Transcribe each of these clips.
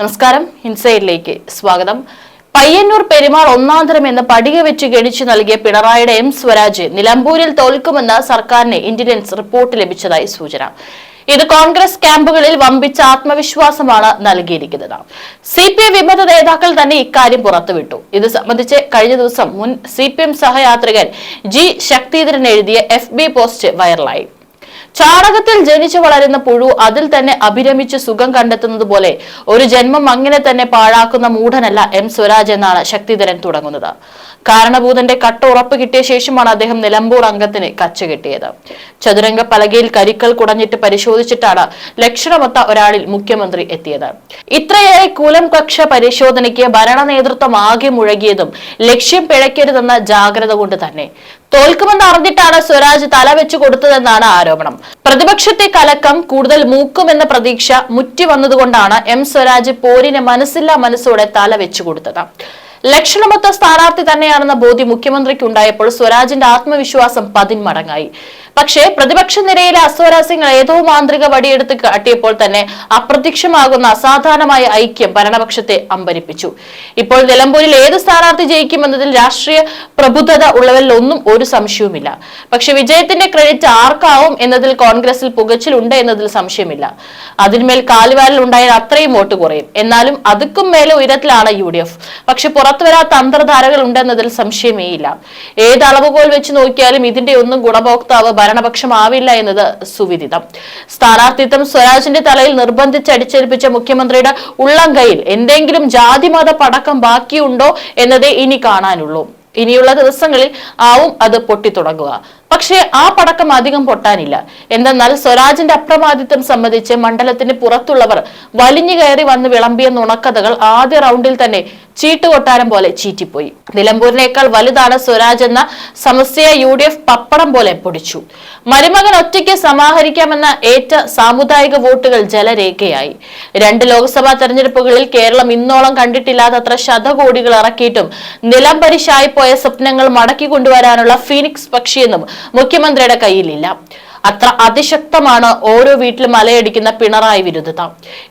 നമസ്കാരം. ഇൻസൈഡിലേക്ക് സ്വാഗതം. പയ്യന്നൂർ പെരുമാൾ ഒന്നാന്തരം എന്ന പടിക വെച്ച് ഗണിച്ചു നൽകിയ പിണറായിയുടെ എം സ്വരാജ് നിലമ്പൂരിൽ തോൽക്കുമെന്ന സർക്കാരിന് ഇന്റലിജൻസ് റിപ്പോർട്ട് ലഭിച്ചതായി സൂചന. ഇത് കോൺഗ്രസ് ക്യാമ്പുകളിൽ വമ്പിച്ച ആത്മവിശ്വാസമാണ് നൽകിയിരിക്കുന്നത്. സി പി എം വിമത നേതാക്കൾ തന്നെ ഇക്കാര്യം പുറത്തുവിട്ടു. ഇത് സംബന്ധിച്ച് കഴിഞ്ഞ ദിവസം മുൻ സി പി എം സഹയാത്രികൻ ജി ശക്തിധരൻ എഴുതിയ എഫ് ബി പോസ്റ്റ് വൈറലായി. ചാണകത്തിൽ ജനിച്ചു വളരുന്ന പുഴു അതിൽ തന്നെ അഭിരമിച്ച് സുഖം കണ്ടെത്തുന്നത് പോലെ ഒരു ജന്മം അങ്ങനെ തന്നെ പാഴാക്കുന്ന മൂഢനല്ല എം സ്വരാജ് എന്നാണ് ശക്തിധരൻ തുടങ്ങുന്നത്. കാരണഭൂതന്റെ കട്ട ഉറപ്പ് കിട്ടിയ ശേഷമാണ് അദ്ദേഹം നിലമ്പൂർ അംഗത്തിന് കച്ച കിട്ടിയത്. ചതുരംഗ പലകയിൽ കരിക്കൽ കുടഞ്ഞിട്ട് പരിശോധിച്ചിട്ടാണ് ലക്ഷണമൊത്ത ഒരാളിൽ മുഖ്യമന്ത്രി എത്തിയത്. ഇത്രയേറെ കുലം കക്ഷ പരിശോധനയ്ക്ക് ഭരണ നേതൃത്വം ആകെ മുഴകിയതും ലക്ഷ്യം പിഴയ്ക്കരുതെന്ന ജാഗ്രത കൊണ്ട് തന്നെ. തോൽക്കുമെന്ന് അറിഞ്ഞിട്ടാണ് സ്വരാജ് തല വെച്ചു കൊടുത്തതെന്നാണ് ആരോപണം. പ്രതിപക്ഷത്തെ കലക്കം കൂടുതൽ മൂക്കുമെന്ന പ്രതീക്ഷ മുറ്റി വന്നതുകൊണ്ടാണ് എം സ്വരാജ് പോരിന് മനസ്സില്ലാ മനസ്സോടെ തല വെച്ചു കൊടുത്തത്. ലക്ഷണമൊത്ത സ്ഥാനാർത്ഥി തന്നെയാണെന്ന ബോധ്യം മുഖ്യമന്ത്രിക്ക് ഉണ്ടായപ്പോൾ സ്വരാജിന്റെ ആത്മവിശ്വാസം പതിന്മടങ്ങായി. പക്ഷേ പ്രതിപക്ഷ നിരയിലെ അസ്വരാസ്യങ്ങൾ ഏതോ മാന്ത്രിക വടിയെടുത്ത് കാട്ടിയപ്പോൾ തന്നെ അപ്രത്യക്ഷമാകുന്ന അസാധാരണമായ ഐക്യം ഭരണപക്ഷത്തെ അമ്പരിപ്പിച്ചു. ഇപ്പോൾ നിലമ്പൂരിൽ ഏത് സ്ഥാനാർത്ഥി ജയിക്കുമെന്നതിൽ രാഷ്ട്രീയ പ്രബുദ്ധത ഉള്ളവരിൽ ഒന്നും ഒരു സംശയവുമില്ല. പക്ഷെ വിജയത്തിന്റെ ക്രെഡിറ്റ് ആർക്കാവും എന്നതിൽ കോൺഗ്രസിൽ പുകച്ചിലുണ്ട് എന്നതിൽ സംശയമില്ല. അതിന്മേൽ കാലുവാലിൽ ഉണ്ടായാൽ അത്രയും വോട്ട് കുറയും. എന്നാലും അതുക്കും മേലെ ഉയരത്തിലാണ് യു ഡി എഫ് പക്ഷെ പുറത്തുവരാത്ത അന്തർധാരകൾ ഉണ്ടെന്നതിൽ സംശയമേയില്ല. ഏത് അളവുകോൽ വെച്ച് നോക്കിയാലും ഇതിന്റെ ഒന്നും ഗുണഭോക്താവ് ഭരണപക്ഷമാവില്ല എന്നത് സുവിദിതം. സ്ഥാനാർത്ഥിത്വം സ്വരാജിന്റെ തലയിൽ നിർബന്ധിച്ച് അടിച്ചേൽപ്പിച്ച മുഖ്യമന്ത്രിയുടെ ഉള്ളം കയ്യിൽ എന്തെങ്കിലും ജാതിമത പടക്കം ബാക്കിയുണ്ടോ എന്നതേ ഇനി കാണാനുള്ളൂ. ഇനിയുള്ള ദിവസങ്ങളിൽ ആവും അത് പൊട്ടിത്തുടങ്ങുക. പക്ഷേ ആ പടക്കം അധികം പൊട്ടാനില്ല. എന്തെന്നാൽ സ്വരാജിന്റെ അപ്രമാദിത്വം സംബന്ധിച്ച് മണ്ഡലത്തിന് പുറത്തുള്ളവർ വലിഞ്ഞു കയറി വന്ന് വിളമ്പിയ നുണക്കഥകൾ ആദ്യ റൗണ്ടിൽ തന്നെ ചീട്ടുകൊട്ടാരം പോലെ ചീറ്റിപ്പോയി. നിലമ്പൂരിനേക്കാൾ വലുതാണ് സ്വരാജ് എന്ന സമസ്യയെ യു ഡി എഫ് പപ്പടം പോലെ പൊടിച്ചു. മരുമകൻ ഒറ്റയ്ക്ക് സമാഹരിക്കാമെന്ന ഏറ്റ സാമുദായിക വോട്ടുകൾ ജലരേഖയായി. രണ്ട് ലോക്സഭാ തെരഞ്ഞെടുപ്പുകളിൽ കേരളം ഇന്നോളം കണ്ടിട്ടില്ലാത്തത്ര ശതകോടികൾ ഇറക്കിയിട്ടും നിലംപരിശായി പോയ സ്വപ്നങ്ങൾ മടക്കി കൊണ്ടുവരാനുള്ള ഫീനിക്സ് പക്ഷിയെന്നും മുഖ്യമന്ത്രിയുടെ കയ്യിലില്ല. അത്ര അതിശക്തമാണ് ഓരോ വീട്ടിലും മലയടിക്കുന്ന പിണറായി വിരുദ്ധത.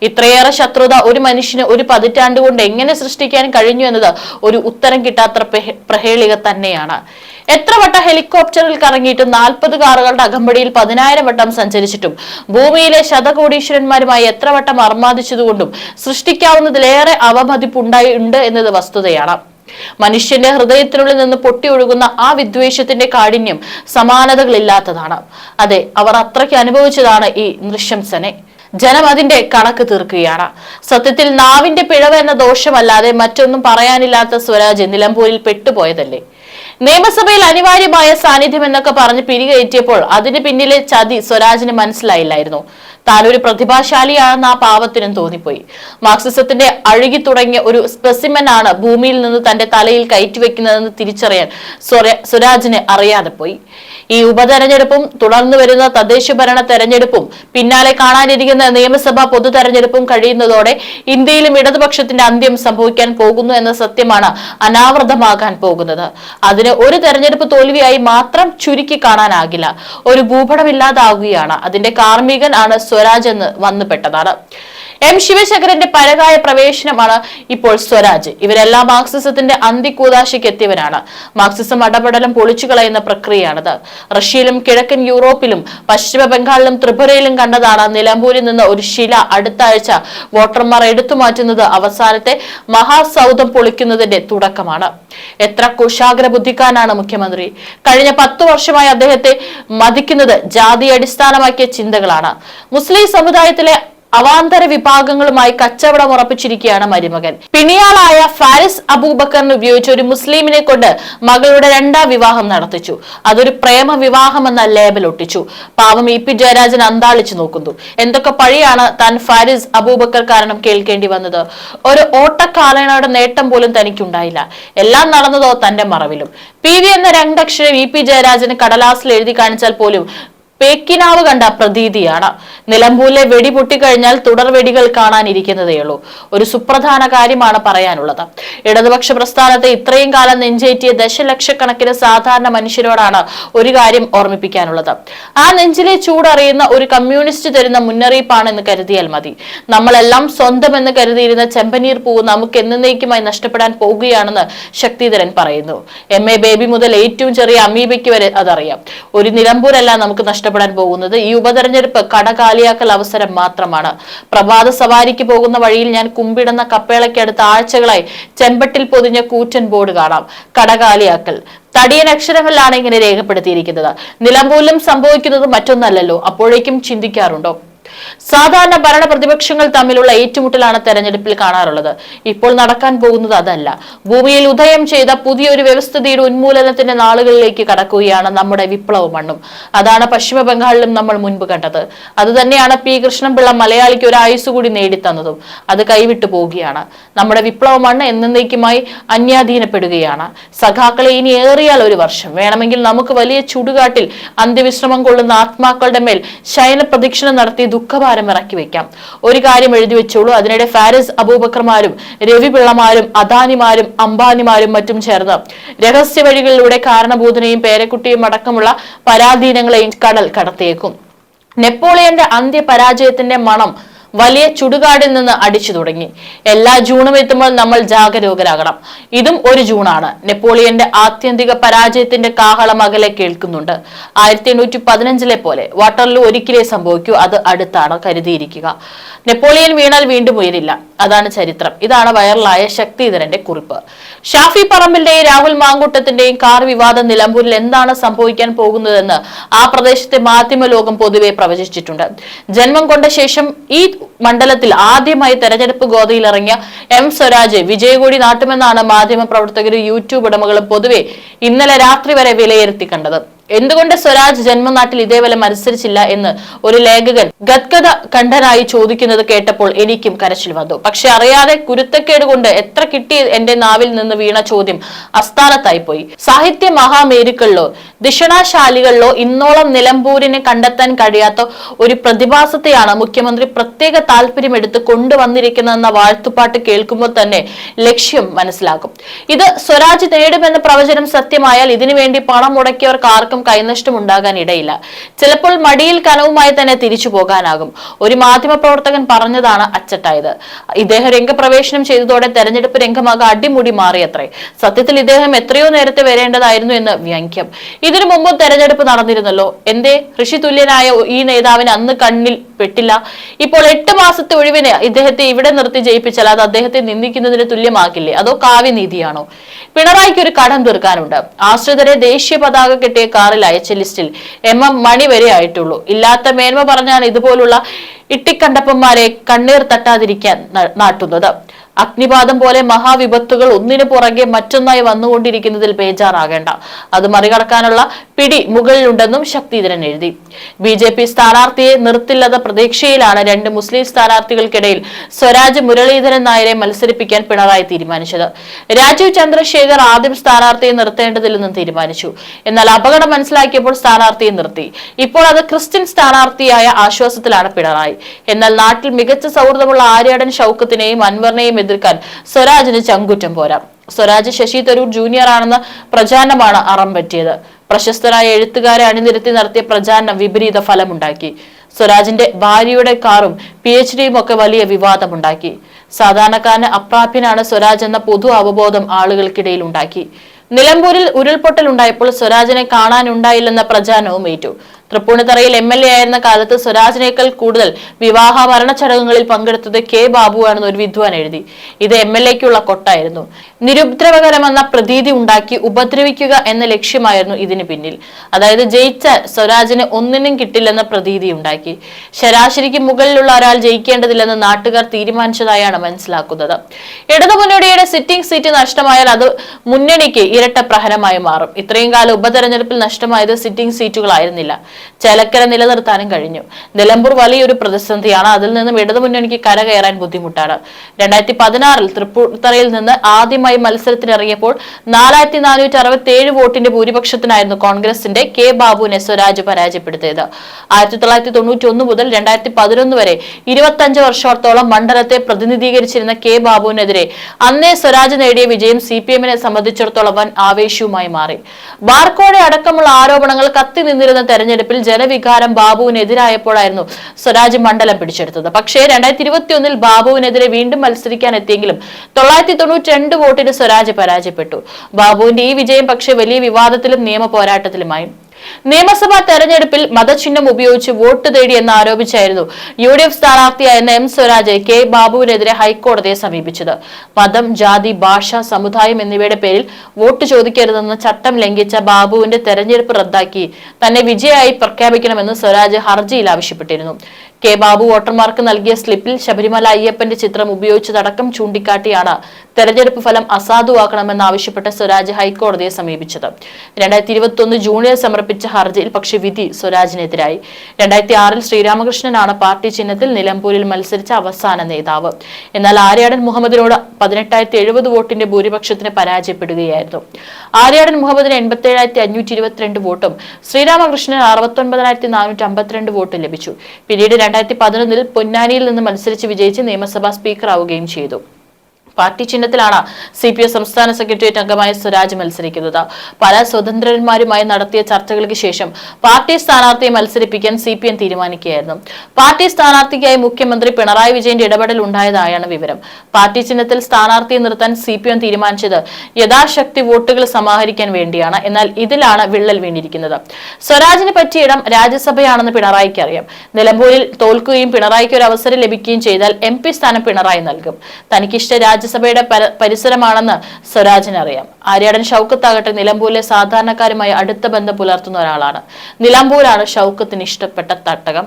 ഇത്രയേറെ ശത്രുത ഒരു മനുഷ്യന് ഒരു പതിറ്റാണ്ട് കൊണ്ട് എങ്ങനെ സൃഷ്ടിക്കാൻ കഴിഞ്ഞു എന്നത് ഒരു ഉത്തരം കിട്ടാത്ത പ്രഹേളിക തന്നെയാണ്. എത്ര വട്ടം ഹെലികോപ്റ്ററിൽ കറങ്ങിയിട്ടും നാൽപ്പത് കാറുകളുടെ അകമ്പടിയിൽ പതിനായിരം വട്ടം സഞ്ചരിച്ചിട്ടും ഭൂമിയിലെ ശതകോടീശ്വരന്മാരുമായി എത്ര വട്ടം അർമാദിച്ചതുകൊണ്ടും സൃഷ്ടിക്കാവുന്നതിലേറെ അവമതിപ്പുണ്ടായി ഉണ്ട് എന്നത് വസ്തുതയാണ്. മനുഷ്യന്റെ ഹൃദയത്തിനുള്ളിൽ നിന്ന് പൊട്ടിയൊഴുകുന്ന ആ വിദ്വേഷത്തിന്റെ കാഠിന്യം സമാനതകളില്ലാത്തതാണ്. അതെ അവർ അത്രയ്ക്ക് അനുഭവിച്ചതാണ് ഈ നൃശംസനെ ജനം അതിന്റെ കണക്ക് തീർക്കുകയാണ്. സത്യത്തിൽ നാവിന്റെ പിഴവ് എന്ന ദോഷമല്ലാതെ മറ്റൊന്നും പറയാനില്ലാത്ത സ്വരാജ് നിലമ്പൂരിൽ പെട്ടുപോയതല്ലേ? നിയമസഭയിൽ അനിവാര്യമായ സാന്നിധ്യം എന്നൊക്കെ പറഞ്ഞ് പിരികയറ്റിയപ്പോൾ അതിന് പിന്നിലെ ചതി സ്വരാജിന് മനസ്സിലായില്ലായിരുന്നു. താൻ ഒരു പ്രതിഭാശാലിയാണെന്ന് ആ പാവത്തിനും തോന്നിപ്പോയി. മാർക്സിസത്തിന്റെ അഴുകി തുടങ്ങിയ ഒരു സ്പെസിമൻ ആണ് ഭൂമിയിൽ നിന്ന് തന്റെ തലയിൽ കയറ്റിവെക്കുന്നതെന്ന് തിരിച്ചറിയാൻ സ്വര- സ്വരാജിന് അറിയാതെ പോയി. ഈ ഉപതെരഞ്ഞെടുപ്പും തുടർന്നു വരുന്ന തദ്ദേശ ഭരണ തെരഞ്ഞെടുപ്പും പിന്നാലെ കാണാനിരിക്കുന്ന നിയമസഭാ പൊതു തെരഞ്ഞെടുപ്പും കഴിയുന്നതോടെ ഇന്ത്യയിലും ഇടതുപക്ഷത്തിന്റെ അന്ത്യം സംഭവിക്കാൻ പോകുന്നു എന്ന സത്യമാണ് അനാവൃതമാകാൻ പോകുന്നത്. അതിന് ഒരു തെരഞ്ഞെടുപ്പ് തോൽവിയായി മാത്രം ചുരുക്കി കാണാനാകില്ല. ഒരു ഭൂപടമില്ലാതാകുകയാണ് അതിന്റെ കാർമ്മികൻ ആണ് സ്വരാജ് എന്ന് വന്നുപെട്ടതാണ്. എം ശിവശങ്കരന്റെ പരകായ പ്രവേശനമാണ് ഇപ്പോൾ സ്വരാജ്. ഇവരെല്ലാം മാർക്സിസത്തിന്റെ അന്തിക്കൂതാശയ്ക്ക് എത്തിയവരാണ് മാർക്സിസം അടപടലം പൊളിച്ചു കളയുന്ന പ്രക്രിയയാണത്. റഷ്യയിലും കിഴക്കൻ യൂറോപ്പിലും പശ്ചിമ ബംഗാളിലും ത്രിപുരയിലും കണ്ടതാണ് നിലമ്പൂരിൽ നിന്ന് ഒരു ശില അടുത്ത ആഴ്ച വോട്ടർമാർ എടുത്തു മാറ്റുന്നത് അവസാനത്തെ മഹാസൗധം പൊളിക്കുന്നതിന്റെ തുടക്കമാണ്. എത്ര കുശാഗ്ര ബുദ്ധിക്കാനാണ് മുഖ്യമന്ത്രി. കഴിഞ്ഞ പത്തു വർഷമായി അദ്ദേഹത്തെ മതിക്കുന്നത് ജാതി അടിസ്ഥാനമാക്കിയ ചിന്തകളാണ്. മുസ്ലിം സമുദായത്തിലെ അവാന്തര വിഭാഗങ്ങളുമായി കച്ചവടം ഉറപ്പിച്ചിരിക്കുകയാണ് മരുമകൻ. പിണിയാളായ ഫാരിസ് അബൂബക്കറിന് ഉപയോഗിച്ച് ഒരു മുസ്ലിമിനെ കൊണ്ട് മകളുടെ രണ്ടാം വിവാഹം നടത്തിച്ചു. അതൊരു പ്രേമ വിവാഹമെന്ന ലേബൽ ഒട്ടിച്ചു. പാവം ഇ പി ജയരാജൻ അന്താളിച്ചു നോക്കുന്നു. എന്തൊക്കെ പഴിയാണ് താൻ ഫാരിസ് അബൂബക്കർ കാരണം കേൾക്കേണ്ടി വന്നത്? ഒരു ഓട്ടക്കാലയുടെ നേട്ടം പോലും തനിക്കുണ്ടായില്ല. എല്ലാം നടന്നതോ തന്റെ മറവിലും. പി വി എന്ന രണ്ടക്ഷരം ഇ പി ജയരാജന് കടലാസിൽ എഴുതി കാണിച്ചാൽ പോലും പേക്കിനാവ് കണ്ട പ്രതീതിയാണ്. നിലമ്പൂരിലെ വെടി പൊട്ടിക്കഴിഞ്ഞാൽ തുടർ വെടികൾ കാണാനിരിക്കുന്നതേയുള്ളൂ. ഒരു സുപ്രധാന കാര്യമാണ് പറയാനുള്ളത്. ഇടതുപക്ഷ പ്രസ്ഥാനത്തെ ഇത്രയും കാലം നെഞ്ചേറ്റിയ ദശലക്ഷക്കണക്കിന് സാധാരണ മനുഷ്യരോടാണ് ഒരു കാര്യം ഓർമ്മിപ്പിക്കാനുള്ളത്. ആ നെഞ്ചിലെ ചൂടറിയുന്ന ഒരു കമ്മ്യൂണിസ്റ്റ് തരുന്ന മുന്നറിയിപ്പാണ് എന്ന് കരുതിയാൽ മതി. നമ്മളെല്ലാം സ്വന്തം എന്ന് കരുതിയിരുന്ന ചെമ്പനീർ പൂവ് നമുക്ക് എന്നേക്കുമായി നഷ്ടപ്പെടാൻ പോകുകയാണെന്ന് ശക്തിധരൻ പറയുന്നു. എം. എ. ബേബി മുതൽ ഏറ്റവും ചെറിയ അമീബയ്ക്ക് വരെ അതറിയാം. ഒരു നിലമ്പൂരല്ല നമുക്ക് നഷ്ടപ്പെടാൻ പോകുന്നത്. ഈ ഉപതെരഞ്ഞെടുപ്പ് കടകാലിയാക്കൽ അവസരം മാത്രമാണ്. പ്രഭാത സവാരിക്ക് പോകുന്ന വഴിയിൽ ഞാൻ കുമ്പിടുന്ന കപ്പേളയ്ക്കടുത്ത് ആഴ്ചകളായി ചെമ്പട്ടിൽ പൊതിഞ്ഞ കൂറ്റൻ ബോർഡ് കാണാം. കടകാലിയാക്കൽ. തടിയൻ അക്ഷരങ്ങളിലാണ് ഇങ്ങനെ രേഖപ്പെടുത്തിയിരിക്കുന്നത്. നിലമ്പൂലം സംഭവിക്കുന്നത് മറ്റൊന്നല്ലല്ലോ. അപ്പോഴേക്കും ചിന്തിക്കാറുണ്ടോ? സാധാരണ ഭരണ പ്രതിപക്ഷങ്ങൾ തമ്മിലുള്ള ഏറ്റുമുട്ടലാണ് തെരഞ്ഞെടുപ്പിൽ കാണാറുള്ളത്. ഇപ്പോൾ നടക്കാൻ പോകുന്നത് അതല്ല. ഭൂമിയിൽ ഉദയം ചെയ്ത പുതിയൊരു വ്യവസ്ഥിതിയുടെ ഉന്മൂലനത്തിന്റെ നാളുകളിലേക്ക് കടക്കുകയാണ് നമ്മുടെ വിപ്ലവ മണ്ണും. അതാണ് പശ്ചിമ ബംഗാളിലും നമ്മൾ മുൻപ് കണ്ടത്. അതുതന്നെയാണ് പി കൃഷ്ണപിള്ള മലയാളിക്ക് ഒരു ആയുസ് കൂടി നേടിത്തന്നതും. അത് കൈവിട്ടു പോവുകയാണ്. നമ്മുടെ വിപ്ലവ മണ്ണ് എന്നേക്കുമായി അന്യാധീനപ്പെടുകയാണ്. സഖാക്കളെ ഇനി ഏറിയാൽ ഒരു വർഷം. വേണമെങ്കിൽ നമുക്ക് വലിയ ചുടുകാട്ടിൽ അന്ത്യവിശ്രമം കൊള്ളുന്ന ആത്മാക്കളുടെ മേൽ ശയന പ്രദക്ഷിണം നടത്തി ദുഃഖഭാരം ഇറക്കി വെക്കാം ഒരു കാര്യം എഴുതി വെച്ചോളൂ. അതിനിടെ ഫാരിസ് അബൂബക്കർമാരും രവി പിള്ളമാരും അദാനിമാരും അംബാനിമാരും മറ്റും ചേർന്ന് രഹസ്യ വഴികളിലൂടെ കാരണഭൂതനെയും പേരക്കുട്ടിയും അടക്കമുള്ള പരാധീനങ്ങളെയും കടൽ കടത്തിയേക്കും. നെപ്പോളിയന്റെ അന്ത്യപരാജയത്തിന്റെ മണം വലിയ ചുടുകാടിൽ നിന്ന് അടിച്ചു തുടങ്ങി. എല്ലാ ജൂണും എത്തുമ്പോൾ നമ്മൾ ജാഗരൂകരാകണം. ഇതും ഒരു ജൂണാണ്. നെപ്പോളിയന്റെ ആത്യന്തിക പരാജയത്തിന്റെ കാഹളം അകലെ കേൾക്കുന്നുണ്ട്. ആയിരത്തി എണ്ണൂറ്റി പതിനഞ്ചിലെ പോലെ വാട്ടർലൂ ഒരിക്കലേ സംഭവിക്കൂ അത് അടുത്താണ് കരുതിയിരിക്കുക. നെപ്പോളിയൻ വീണാൽ വീണ്ടും ഉയരില്ല. അതാണ് ചരിത്രം. ഇതാണ് വൈറലായ ശക്തിധരന്റെ കുറിപ്പ്. ഷാഫി പറമ്പിന്റെയും രാഹുൽ മാങ്കൂട്ടത്തിന്റെയും കാർ വിവാദം നിലമ്പൂരിൽ എന്താണ് സംഭവിക്കാൻ പോകുന്നതെന്ന് ആ പ്രദേശത്തെ മാധ്യമ ലോകം പൊതുവെ പ്രവചിച്ചിട്ടുണ്ട്. ജന്മം കൊണ്ട ശേഷം ഈ മണ്ഡലത്തിൽ ആദ്യമായി തെരഞ്ഞെടുപ്പ് ഗോതയിൽ ഇറങ്ങിയ എം സ്വരാജ് വിജയകൂടി നാട്ടുമെന്നാണ് മാധ്യമ പ്രവർത്തകരും യൂട്യൂബ് ഉടമകളും പൊതുവെ ഇന്നലെ രാത്രി വരെ വിലയിരുത്തി കണ്ടത്. എന്തുകൊണ്ട് സ്വരാജ് ജന്മനാട്ടിൽ ഇതേപോലെ മത്സരിച്ചില്ല എന്ന് ഒരു ലേഖകൻ ഗദ്ഗത കണ്ഠനായി ചോദിക്കുന്നത് കേട്ടപ്പോൾ എനിക്കും കരച്ചിൽ വന്നു. പക്ഷെ അറിയാതെ കുരുത്തക്കേട് കൊണ്ട് എത്ര കിട്ടി എന്റെ നാവിൽ നിന്ന് വീണ ചോദ്യം അസ്ഥാനത്തായി പോയി. സാഹിത്യ മഹാമേരുക്കളിലോ ദിഷണാശാലികളിലോ ഇന്നോളം നിലമ്പൂരിനെ കണ്ടെത്താൻ കഴിയാത്ത ഒരു പ്രതിഭാസത്തെയാണ് മുഖ്യമന്ത്രി പ്രത്യേക താല്പര്യമെടുത്ത് കൊണ്ടുവന്നിരിക്കുന്നതെന്ന വാഴ്ത്തുപാട്ട് കേൾക്കുമ്പോൾ തന്നെ ലക്ഷ്യം മനസ്സിലാകും. ഇത് സ്വരാജ് നേടുമെന്ന പ്രവചനം സത്യമായാൽ ഇതിനുവേണ്ടി പണം മുടക്കിയവർക്ക് ആർക്കും കൈനഷ്ടം ഉണ്ടാകാൻ ഇടയില്ല ചിലപ്പോൾ മടിയിൽ കനവുമായി തന്നെ തിരിച്ചു പോകാനാകും. ഒരു മാധ്യമപ്രവർത്തകൻ പറഞ്ഞതാണ് അച്ചട്ടായത്. ഇദ്ദേഹം രംഗപ്രവേശനം ചെയ്തതോടെ തെരഞ്ഞെടുപ്പ് രംഗമാകെ അടിമുടി മാറിയത്രേ. സത്യത്തിൽ ഇദ്ദേഹം എത്രയോ നേരത്തെ വരേണ്ടതായിരുന്നു എന്ന് വ്യാഖ്യം ഇതിനു മുമ്പ് തെരഞ്ഞെടുപ്പ് നടന്നിരുന്നല്ലോ. എന്തേ? ഋഷി തുല്യനായ ഈ നേതാവിന് അന്ന് കണ്ണിൽ പെട്ടില്ല. ഇപ്പോൾ എട്ട് മാസത്തെ ഒഴിവിനെ ഇദ്ദേഹത്തെ ഇവിടെ നിർത്തി ജയിപ്പിച്ചാൽ അത് അദ്ദേഹത്തെ നിന്ദിക്കുന്നതിന് തുല്യമാകില്ലേ? അതോ കാവ്യനീതിയാണോ? പിണറായിക്ക് ഒരു കടം തീർക്കാനുണ്ട്. ആശ്രിതരെ ദേശീയ പതാക കെട്ടിയ കാറിൽ അയച്ച ലിസ്റ്റിൽ എം എം മണി വരെ ആയിട്ടുള്ളൂ. ഇല്ലാത്ത മേന്മ പറഞ്ഞാണ് ഇതുപോലുള്ള ഇട്ടിക്കണ്ടപ്പന്മാരെ കണ്ണീർ തട്ടാതിരിക്കാൻ നാട്ടുന്നത്. അഗ്നിപാതം പോലെ മഹാവിപത്തുകൾ ഒന്നിനു പുറകെ മറ്റൊന്നായി വന്നുകൊണ്ടിരിക്കുന്നതിൽ ബേജാറാകേണ്ട. അത് മറികടക്കാനുള്ള പിടി മുകളിലുണ്ടെന്നും ശക്തിധരൻ എഴുതി. ബി ജെ പി സ്ഥാനാർത്ഥിയെ നിർത്തില്ലാത്ത പ്രതീക്ഷയിലാണ് രണ്ട് മുസ്ലിം സ്ഥാനാർത്ഥികൾക്കിടയിൽ സ്വരാജ് മുരളീധരൻ നായരെ മത്സരിപ്പിക്കാൻ പിണറായി തീരുമാനിച്ചത്. രാജീവ് ചന്ദ്രശേഖർ ആദ്യം സ്ഥാനാർത്ഥിയെ നിർത്തേണ്ടതില്ലെന്നും തീരുമാനിച്ചു. എന്നാൽ അപകടം മനസ്സിലാക്കിയപ്പോൾ സ്ഥാനാർത്ഥിയെ നിർത്തി. ഇപ്പോൾ അത് ക്രിസ്ത്യൻ സ്ഥാനാർത്ഥിയായ ആശ്വാസത്തിലാണ് പിണറായി. എന്നാൽ നാട്ടിൽ മികച്ച സൗഹൃദമുള്ള ആര്യാടൻ ഷൗക്കത്തിനെയും അൻവറിനെയും എതിർക്കാൻ സ്വരാജിന് ചങ്കുറ്റം പോരാ. സ്വരാജ് ശശി തരൂർ ജൂനിയർ ആണെന്ന പ്രചാരണമാണ് അറം പറ്റിയത്. പ്രശസ്തരായ എഴുത്തുകാരെ അണിനിരത്തി നടത്തിയ പ്രചാരണം വിപരീത ഫലമുണ്ടാക്കി. സ്വരാജിന്റെ ഭാര്യയുടെ കാറും പി എച്ച് ഡിയും ഒക്കെ വലിയ വിവാദമുണ്ടാക്കി. സാധാരണക്കാരന് അപ്രാപ്യനാണ് സ്വരാജ് എന്ന പൊതു അവബോധം ആളുകൾക്കിടയിൽ ഉണ്ടാക്കി. നിലമ്പൂരിൽ ഉരുൾപൊട്ടൽ ഉണ്ടായപ്പോൾ സ്വരാജിനെ കാണാനുണ്ടായില്ലെന്ന പ്രചാരണവും ഏറ്റു. തൃപ്പൂണിത്തറയിൽ എം എൽ എ ആയിരുന്ന കാലത്ത് സ്വരാജിനേക്കാൾ കൂടുതൽ വിവാഹ മരണ ചടങ്ങുകളിൽ പങ്കെടുത്തത് കെ ബാബുവാണെന്ന് ഒരു വിദ്വാൻ എഴുതി. ഇത് എം എൽ എക്കുള്ള കൊട്ടായിരുന്നു. നിരുപദ്രവകരമെന്ന പ്രതീതി ഉണ്ടാക്കി ഉപദ്രവിക്കുക എന്ന ലക്ഷ്യമായിരുന്നു ഇതിന് പിന്നിൽ. അതായത് ജയിച്ച സ്വരാജിന് ഒന്നിനും കിട്ടില്ലെന്ന പ്രതീതി ഉണ്ടാക്കി. ശരാശരിക്ക് മുകളിലുള്ള ഒരാൾ ജയിക്കേണ്ടതില്ലെന്ന് നാട്ടുകാർ തീരുമാനിച്ചതായാണ് മനസ്സിലാക്കുന്നത്. ഇടതുമുന്നണിയുടെ സിറ്റിംഗ് സീറ്റ് നഷ്ടമായാൽ അത് മുന്നണിക്ക് ഇരട്ട പ്രഹരമായി മാറും. ഇത്രയും കാലം ഉപതെരഞ്ഞെടുപ്പിൽ നഷ്ടമായത് സിറ്റിംഗ് സീറ്റുകളായിരുന്നില്ല. ചേലക്കര നിലനിർത്താനും കഴിഞ്ഞു. നിലമ്പൂർ വലിയൊരു പ്രതിസന്ധിയാണ്. അതിൽ നിന്നും ഇടതുമുന്നണിക്ക് കരകയറാൻ ബുദ്ധിമുട്ടാണ്. രണ്ടായിരത്തി പതിനാറിൽ തൃപ്പൂണിത്തറയിൽ നിന്ന് ആദ്യമായി മത്സരത്തിനിറങ്ങിയപ്പോൾ നാലായിരത്തി നാനൂറ്റി അറുപത്തി ഏഴ് വോട്ടിന്റെ ഭൂരിപക്ഷത്തിനായിരുന്നു കോൺഗ്രസിന്റെ കെ ബാബുവിനെ സ്വരാജ് പരാജയപ്പെടുത്തിയത്. ആയിരത്തി തൊള്ളായിരത്തി തൊണ്ണൂറ്റി ഒന്ന് മുതൽ രണ്ടായിരത്തി പതിനൊന്ന് വരെ ഇരുപത്തഞ്ച് വർഷത്തോളം മണ്ഡലത്തെ പ്രതിനിധീകരിച്ചിരുന്ന കെ ബാബുവിനെതിരെ അന്നേ സ്വരാജ് നേടിയ വിജയം സി പി എമ്മിനെ സംബന്ധിച്ചിടത്തോളം വൻ ആവേശവുമായി മാറി. ബാർക്കോടെ അടക്കമുള്ള ആരോപണങ്ങൾ കത്തി നിന്നിരുന്ന തെരഞ്ഞെടുപ്പിൽ ജനവികാരം ബാബുവിനെതിരായപ്പോഴായിരുന്നു സ്വരാജ് മണ്ഡലം പിടിച്ചെടുത്തത്. പക്ഷേ രണ്ടായിരത്തി ഇരുപത്തിയൊന്നിൽ ബാബുവിനെതിരെ വീണ്ടും മത്സരിക്കാൻ എത്തിയെങ്കിലും തൊള്ളായിരത്തി തൊണ്ണൂറ്റി രണ്ട് വോട്ടിന് സ്വരാജ് പരാജയപ്പെട്ടു. ബാബുവിന്റെ ഈ വിജയം പക്ഷേ വലിയ വിവാദത്തിലും നിയമ പോരാട്ടത്തിലുമായി. നിയമസഭാ തെരഞ്ഞെടുപ്പിൽ മതചിഹ്നം ഉപയോഗിച്ച് വോട്ട് തേടി എന്ന് ആരോപിച്ചായിരുന്നു യു ഡി എഫ് സ്ഥാനാർത്ഥിയായിരുന്ന എം സ്വരാജ് കെ ബാബുവിനെതിരെ ഹൈക്കോടതിയെ സമീപിച്ചത്. മതം ജാതി ഭാഷ സമുദായം എന്നിവയുടെ പേരിൽ വോട്ട് ചോദിക്കരുതെന്ന് ചട്ടം ലംഘിച്ച ബാബുവിന്റെ തെരഞ്ഞെടുപ്പ് റദ്ദാക്കി തന്നെ വിജയായി പ്രഖ്യാപിക്കണമെന്ന് സ്വരാജ് ഹർജിയിൽ ആവശ്യപ്പെട്ടിരുന്നു. കെ ബാബു വോട്ടർമാർക്ക് നൽകിയ സ്ലിപ്പിൽ ശബരിമല അയ്യപ്പന്റെ ചിത്രം ഉപയോഗിച്ചതടക്കം ചൂണ്ടിക്കാട്ടിയാണ് തെരഞ്ഞെടുപ്പ് ഫലം അസാധുവാക്കണമെന്നാവശ്യപ്പെട്ട് സ്വരാജ് ഹൈക്കോടതിയെ സമീപിച്ചത്. രണ്ടായിരത്തി ഇരുപത്തി ഒന്ന് ജൂണിൽ സമർപ്പിച്ച ഹർജിയിൽ പക്ഷേ വിധി സ്വരാജിനെതിരായി. രണ്ടായിരത്തി ആറിൽ ശ്രീരാമകൃഷ്ണനാണ് പാർട്ടി ചിഹ്നത്തിൽ നിലമ്പൂരിൽ മത്സരിച്ച അവസാന നേതാവ്. എന്നാൽ ആര്യാടൻ മുഹമ്മദിനോട് പതിനെട്ടായിരത്തി എഴുപത് വോട്ടിന്റെ ഭൂരിപക്ഷത്തിന് പരാജയപ്പെടുകയായിരുന്നു. ആര്യാടൻ മുഹമ്മദിന് എൺപത്തി ഏഴായിരത്തി അഞ്ഞൂറ്റി ഇരുപത്തിരണ്ട് വോട്ടും ശ്രീരാമകൃഷ്ണന് അറുപത്തി ഒൻപതിനായിരത്തി നാനൂറ്റി അമ്പത്തിരണ്ട് വോട്ടും ലഭിച്ചു. പിന്നീട് രണ്ടായിരത്തി പതിനൊന്നിൽ പൊന്നാനിയിൽ നിന്ന് മത്സരിച്ച് വിജയിച്ച് നിയമസഭാ സ്പീക്കറാവുകയും ചെയ്തു. പാർട്ടി ചിഹ്നത്തിലാണ് സി പി എസ് സംസ്ഥാന സെക്രട്ടേറിയറ്റ് അംഗമായ സ്വരാജ് മത്സരിക്കുന്നത്. പല സ്വതന്ത്രന്മാരുമായി നടത്തിയ ചർച്ചകൾക്ക് ശേഷം പാർട്ടി സ്ഥാനാർത്ഥിയെ മത്സരിപ്പിക്കാൻ സി പി എം തീരുമാനിക്കുകയായിരുന്നു. പാർട്ടി സ്ഥാനാർത്ഥിക്കായി മുഖ്യമന്ത്രി പിണറായി വിജയന്റെ ഇടപെടൽ ഉണ്ടായതായാണ് വിവരം. പാർട്ടി ചിഹ്നത്തിൽ സ്ഥാനാർത്ഥിയെ നിർത്താൻ സി പി എം തീരുമാനിച്ചത് യഥാശക്തി വോട്ടുകൾ സമാഹരിക്കാൻ വേണ്ടിയാണ്. എന്നാൽ ഇതിലാണ് വിള്ളൽ വീണിരിക്കുന്നത്. സ്വരാജിന് പറ്റിയ ഇടം രാജ്യസഭയാണെന്ന് പിണറായിക്ക് അറിയാം. നിലമ്പൂരിൽ തോൽക്കുകയും പിണറായിക്ക് ഒരു അവസരം ലഭിക്കുകയും ചെയ്താൽ എം പി സ്ഥാനം പിണറായി നൽകും. തനിക്കിഷ്ട രാജ്യസഭയുടെ പരിസരമാണെന്ന് സ്വരാജിന് അറിയാം. ആര്യാടൻ ഷൗക്കത്താകട്ടെ നിലമ്പൂരിലെ സാധാരണക്കാരുമായി അടുത്ത ബന്ധം പുലർത്തുന്ന ഒരാളാണ്. നിലമ്പൂരാണ് ഷൗക്കത്തിന് ഇഷ്ടപ്പെട്ട തട്ടകം.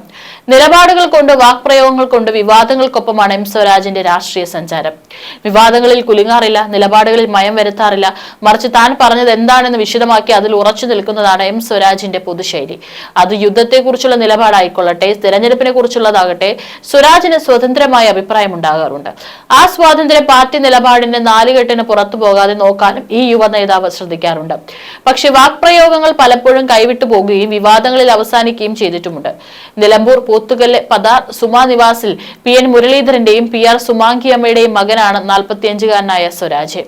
നിലപാടുകൾ കൊണ്ട് വാക്പ്രയോഗങ്ങൾ കൊണ്ട് വിവാദങ്ങൾക്കൊപ്പമാണ് എം സ്വരാജിന്റെ രാഷ്ട്രീയ സഞ്ചാരം. വിവാദങ്ങളിൽ കുലുങ്ങാറില്ല നിലപാടുകളിൽ മയം വരുത്താറില്ല. മറിച്ച് താൻ പറഞ്ഞത് എന്താണെന്ന് വിശദമാക്കി അതിൽ ഉറച്ചു നിൽക്കുന്നതാണ് എം സ്വരാജിന്റെ പൊതുശൈലി. അത് യുദ്ധത്തെക്കുറിച്ചുള്ള നിലപാടായിക്കൊള്ളട്ടെ തെരഞ്ഞെടുപ്പിനെ കുറിച്ചുള്ളതാകട്ടെ സ്വരാജിന് സ്വതന്ത്രമായ അഭിപ്രായം ഉണ്ടാകാറുണ്ട്. ആ സ്വാതന്ത്ര്യം നിലപാടിന്റെ നാലുകെട്ടിന് പുറത്തു പോകാതെ നോക്കാനും ഈ യുവ നേതാവ് ശ്രദ്ധിക്കാറുണ്ട്. പക്ഷെ വാക്പ്രയോഗങ്ങൾ പലപ്പോഴും കൈവിട്ടു പോകുകയും വിവാദങ്ങളിൽ അവസാനിക്കുകയും ചെയ്തിട്ടുമുണ്ട്. നിലമ്പൂർ പോത്തുകല്ല് പദാർ സുമാ നിവാസിൽ പി എൻ മുരളീധരന്റെയും പി ആർ സുമാങ്കിയമ്മയുടെയും മകനാണ് നാൽപ്പത്തിയഞ്ചുകാരനായ സ്വരാജ്.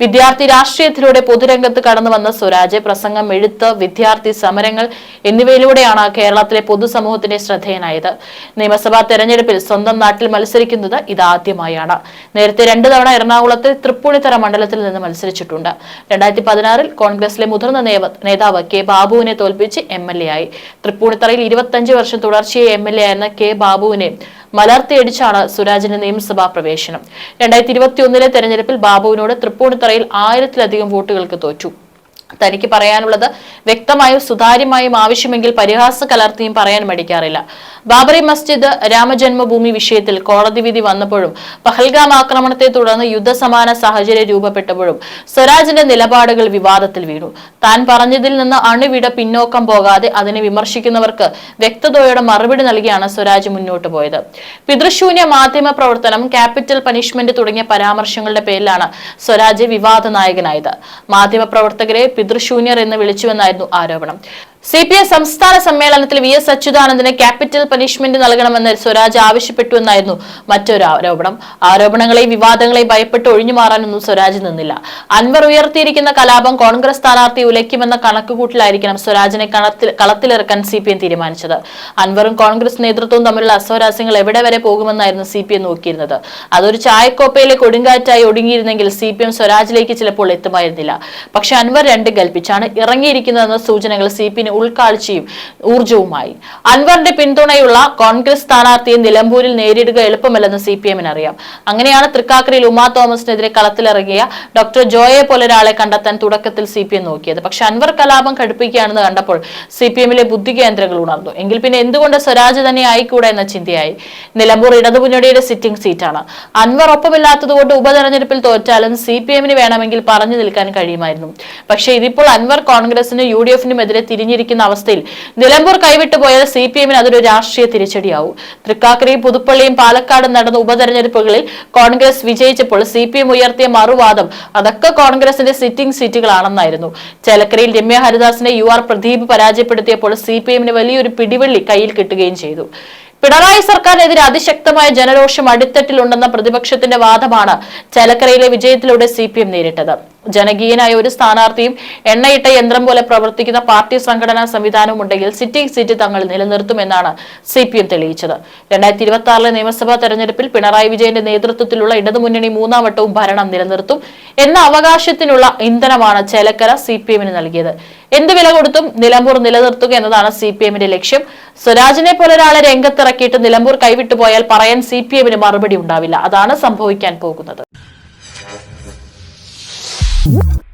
വിദ്യാർത്ഥി രാഷ്ട്രീയത്തിലൂടെ പൊതുരംഗത്ത് കടന്നു വന്ന സ്വരാജ് പ്രസംഗം എഴുത്ത് വിദ്യാർത്ഥി സമരങ്ങൾ എന്നിവയിലൂടെയാണ് കേരളത്തിലെ പൊതുസമൂഹത്തിന്റെ ശ്രദ്ധേയനായത്. നിയമസഭാ തെരഞ്ഞെടുപ്പിൽ സ്വന്തം നാട്ടിൽ മത്സരിക്കുന്നത് ഇതാദ്യമായാണ്. നേരത്തെ രണ്ടു എറണാകുളത്ത് തൃപ്പൂണിത്തറ മണ്ഡലത്തിൽ നിന്ന് മത്സരിച്ചിട്ടുണ്ട്. രണ്ടായിരത്തി പതിനാറിൽ കോൺഗ്രസിലെ മുതിർന്ന നേതാവ് കെ ബാബുവിനെ തോൽപ്പിച്ച് എം എൽ എ ആയി. തൃപ്പൂണിത്തറയിൽ ഇരുപത്തഞ്ച് വർഷം തുടർച്ചയായി എം എൽ എ ആയിരുന്ന കെ ബാബുവിനെ മലർത്തിയടിച്ചാണ് സുരാജിന്റെ നിയമസഭാ പ്രവേശനം. രണ്ടായിരത്തി ഇരുപത്തിയൊന്നിലെ തെരഞ്ഞെടുപ്പിൽ ബാബുവിനോട് തൃപ്പൂണിത്തറയിൽ ആയിരത്തിലധികം വോട്ടുകൾക്ക് തോറ്റു. തനിക്ക് പറയാനുള്ളത് വ്യക്തമായും സുതാര്യമായും ആവശ്യമെങ്കിൽ പരിഹാസ കലർത്തിയും പറയാൻ മടിക്കാറില്ല. ബാബറി മസ്ജിദ് രാമജന്മഭൂമി വിഷയത്തിൽ കോടതി വിധി വന്നപ്പോഴും പഹൽഗാം ആക്രമണത്തെ തുടർന്ന് യുദ്ധസമാന സാഹചര്യം രൂപപ്പെട്ടപ്പോഴും സ്വരാജിന്റെ നിലപാടുകൾ വിവാദത്തിൽ വീണു. താൻ പറഞ്ഞതിൽ നിന്ന് അണുവിട പിന്നോക്കം പോകാതെ അതിനെ വിമർശിക്കുന്നവർക്ക് വ്യക്തതയോടെ മറുപടി നൽകിയാണ് സ്വരാജ് മുന്നോട്ട് പോയത്. പിതൃശൂന്യ മാധ്യമ പ്രവർത്തനം ക്യാപിറ്റൽ പനിഷ്മെന്റ് തുടങ്ങിയ പരാമർശങ്ങളുടെ പേരിലാണ് സ്വരാജ് വിവാദ നായകനായത്. മാധ്യമപ്രവർത്തകരെ പിതൃശൂന്യർ എന്ന് വിളിച്ചുവെന്നായിരുന്നു ആരോപണം. സി പി എം സംസ്ഥാന സമ്മേളനത്തിൽ വി എസ് അച്യുതാനന്ദന് ക്യാപിറ്റൽ പനിഷ്മെന്റ് നൽകണമെന്ന് സ്വരാജ് ആവശ്യപ്പെട്ടു എന്നായിരുന്നു മറ്റൊരു ആരോപണം. ആരോപണങ്ങളെയും വിവാദങ്ങളെയും ഭയപ്പെട്ട് ഒഴിഞ്ഞുമാറാനൊന്നും സ്വരാജ് നിന്നില്ല. അൻവർ ഉയർത്തിയിരിക്കുന്ന കലാപം കോൺഗ്രസ് സ്ഥാനാർത്ഥി ഉലയ്ക്കുമെന്ന കണക്കുകൂട്ടിലായിരിക്കണം സ്വരാജിനെ കളത്തിലിറക്കാൻ സി പി എം തീരുമാനിച്ചത്. അൻവറും കോൺഗ്രസ് നേതൃത്വവും തമ്മിലുള്ള അസ്വരാസ്യങ്ങൾ എവിടെ വരെ പോകുമെന്നായിരുന്നു സി പി എം നോക്കിയിരുന്നത്. അതൊരു ചായക്കോപ്പയിലെ കൊടുങ്കാറ്റായി ഒടുങ്ങിയിരുന്നെങ്കിൽ സി പി എം സ്വരാജിലേക്ക് ചിലപ്പോൾ എത്തുമായിരുന്നില്ല. പക്ഷെ അൻവർ രണ്ട് കൽപ്പിച്ചാണ് ഇറങ്ങിയിരിക്കുന്നതെന്ന സൂചനകൾ സി പി ഉൾക്കാഴ്ചയും ഊർജവുമായി അൻവറിന്റെ പിന്തുണയുള്ള കോൺഗ്രസ് സ്ഥാനാർത്ഥിയെ നിലമ്പൂരിൽ നേരിടുക എളുപ്പമല്ലെന്ന് സി പി എമ്മിന് അറിയാം അങ്ങനെയാണ് തൃക്കാക്കരയിൽ ഉമാ തോമസിനെതിരെ കളത്തിലിറങ്ങിയ ഡോക്ടർ ജോയെ പോലെ ഒരാളെ കണ്ടെത്താൻ തുടക്കത്തിൽ സി പി എം നോക്കിയത്. പക്ഷെ അൻവർ കലാപം കടുപ്പിക്കുകയാണെന്ന് കണ്ടപ്പോൾ സി പി എമ്മിലെ ബുദ്ധി കേന്ദ്രങ്ങൾ ഉണർന്നു. എങ്കിൽ പിന്നെ എന്തുകൊണ്ട് സ്വരാജ് തന്നെ ആയിക്കൂടാ എന്ന ചിന്തയായി. നിലമ്പൂർ ഇടതുമുന്നണിയുടെ സിറ്റിംഗ് സീറ്റാണ്. അൻവർ ഒപ്പമില്ലാത്തതുകൊണ്ട് ഉപതെരഞ്ഞെടുപ്പിൽ തോറ്റാലും സി പി എമ്മിന് വേണമെങ്കിൽ പറഞ്ഞു നിൽക്കാൻ കഴിയുമായിരുന്നു. പക്ഷേ ഇതിപ്പോൾ അൻവർ കോൺഗ്രസിനും യു ഡി എഫിനും എതിരെ തിരിഞ്ഞിരിക്കുകയാണ് മാറിയിരിക്കുന്ന അവസ്ഥയിൽ നിലമ്പൂർ കൈവിട്ടു പോയാൽ സി പി എമ്മിന് അതൊരു രാഷ്ട്രീയ തിരിച്ചടിയാവും. തൃക്കാക്കരയും പുതുപ്പള്ളിയും പാലക്കാടും നടന്ന ഉപതെരഞ്ഞെടുപ്പുകളിൽ കോൺഗ്രസ് വിജയിച്ചപ്പോൾ സി പി എം ഉയർത്തിയ മറുവാദം അതൊക്കെ കോൺഗ്രസിന്റെ സിറ്റിംഗ് സീറ്റുകളാണെന്നായിരുന്നു. ചേലക്കരയിൽ രമ്യ ഹരിദാസിനെ യു ആർ പ്രദീപ് പരാജയപ്പെടുത്തിയപ്പോൾ സി പി എമ്മിന് വലിയൊരു പിടിവള്ളി കയ്യിൽ കിട്ടുകയും ചെയ്തു. പിണറായി സർക്കാരിനെതിരെ അതിശക്തമായ ജനരോഷം അടിത്തട്ടിലുണ്ടെന്ന പ്രതിപക്ഷത്തിന്റെ വാദമാണ് ചേലക്കരയിലെ വിജയത്തിലൂടെ സി പി എം നേരിട്ടത്. ജനകീയനായ ഒരു സ്ഥാനാർത്ഥിയും എണ്ണയിട്ട യന്ത്രം പോലെ പ്രവർത്തിക്കുന്ന പാർട്ടി സംഘടനാ സംവിധാനവും ഉണ്ടെങ്കിൽ സിറ്റിംഗ് സീറ്റ് തങ്ങൾ നിലനിർത്തുമെന്നാണ് സി പി എം തെളിയിച്ചത്. രണ്ടായിരത്തി ഇരുപത്തി ആറിലെ നിയമസഭാ തെരഞ്ഞെടുപ്പിൽ പിണറായി വിജയന്റെ നേതൃത്വത്തിലുള്ള ഇടതുമുന്നണി മൂന്നാം വട്ടവും ഭരണം നിലനിർത്തും എന്ന അവകാശത്തിനുള്ള ഇന്ധനമാണ് ചേലക്കര സി പി എമ്മിന് നൽകിയത്. എന്ത് വില കൊടുത്തും നിലമ്പൂർ നിലനിർത്തുക എന്നതാണ് സി പി എമ്മിന്റെ ലക്ഷ്യം. സ്വരാജിനെ പോലെ ഒരാളെ രംഗത്തിറക്കിയിട്ട് നിലമ്പൂർ കൈവിട്ടുപോയാൽ പറയാൻ സി പി എമ്മിന് മറുപടി ഉണ്ടാവില്ല. അതാണ് സംഭവിക്കാൻ പോകുന്നത്. Sous-titrage